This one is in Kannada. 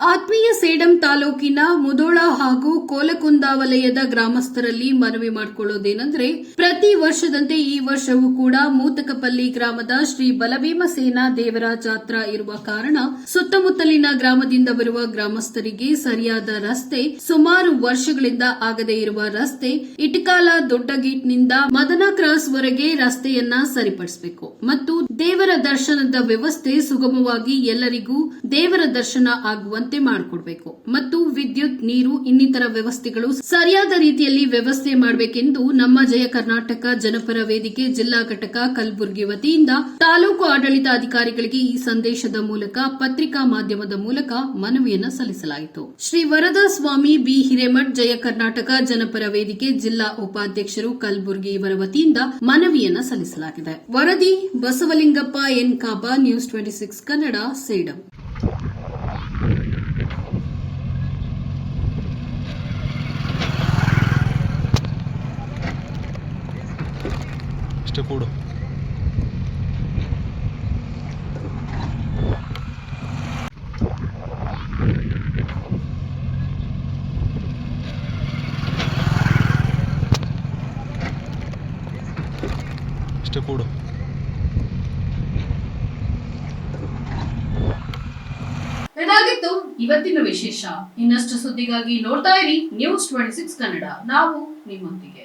ಆತ್ಮೀಯ ಸೇಡಂ ತಾಲೂಕಿನ ಮುದೋಳ ಹಾಗೂ ಕೋಲಕುಂದ ವಲಯದ ಗ್ರಾಮಸ್ಥರಲ್ಲಿ ಮನವಿ ಮಾಡಿಕೊಳ್ಳೋದೇನೆಂದರೆ, ಪ್ರತಿ ವರ್ಷದಂತೆ ಈ ವರ್ಷವೂ ಕೂಡ ಮೂತಕಪಲ್ಲಿ ಗ್ರಾಮದ ಶ್ರೀ ಬಲಭೀಮಸೇನ ದೇವರ ಜಾತ್ರಾ ಇರುವ ಕಾರಣ ಸುತ್ತಮುತ್ತಲಿನ ಗ್ರಾಮದಿಂದ ಬರುವ ಗ್ರಾಮಸ್ಥರಿಗೆ ಸರಿಯಾದ ರಸ್ತೆ ಸುಮಾರು ವರ್ಷಗಳಿಂದ ಆಗದೇ ಇರುವ ರಸ್ತೆ ಇಟಕಾಲ ದೊಡ್ಡ ಗೇಟ್ನಿಂದ ಮದನ ಕ್ರಾಸ್ ವರೆಗೆ ರಸ್ತೆಯನ್ನ ಸರಿಪಡಿಸಬೇಕು. ಮತ್ತು ದೇವರ ದರ್ಶನದ ವ್ಯವಸ್ಥೆ ಸುಗಮವಾಗಿ ಎಲ್ಲರಿಗೂ ದೇವರ ದರ್ಶನ ಆಗುವಂತೆ ಮಾಡಿಕೊಡ್ಬೇಕು. ಮತ್ತು ವಿದ್ಯುತ್, ನೀರು, ಇನ್ನಿತರ ವ್ಯವಸ್ಥೆಗಳು ಸರಿಯಾದ ರೀತಿಯಲ್ಲಿ ವ್ಯವಸ್ಥೆ ಮಾಡಬೇಕೆಂದು ನಮ್ಮ ಜಯ ಕರ್ನಾಟಕ ಜನಪರ ವೇದಿಕೆ ಜಿಲ್ಲಾ ಘಟಕ ಕಲಬುರಗಿ ವತಿಯಿಂದ ತಾಲೂಕು ಆಡಳಿತಾಧಿಕಾರಿಗಳಿಗೆ ಈ ಸಂದೇಶದ ಮೂಲಕ ಪತ್ರಿಕಾ ಮಾಧ್ಯಮದ ಮೂಲಕ ಮನವಿಯನ್ನು ಸಲ್ಲಿಸಲಾಯಿತು. ಶ್ರೀ ವರದಾ ಸ್ವಾಮಿ ಬಿ. ಹಿರೇಮಠ್ ಜಯ ಕರ್ನಾಟಕ ಜನಪರ ವೇದಿಕೆ ಜಿಲ್ಲಾ ಉಪಾಧ್ಯಕ್ಷರು ಕಲಬುರಗಿ ಇವರ ವತಿಯಿಂದ ಮನವಿಯನ್ನು ಸಲ್ಲಿಸಲಾಗಿದೆ. ವರದಿ Basavalingappa N. ಕಾಬಾ news twenty six Kannada, Sedam. ಇಷ್ಟೇ ಕೂಡು. ಅಷ್ಟೆ ಕೂಡು. ಇವತ್ತಿನ ವಿಶೇಷ. ಇನ್ನಷ್ಟು ಸುದ್ದಿಗಾಗಿ ನೋಡ್ತಾ ಇರಿ ನ್ಯೂಸ್ ಟ್ವೆಂಟಿ ಸಿಕ್ಸ್ ಕನ್ನಡ ನಾವು ನಿಮ್ಮೊಂದಿಗೆ.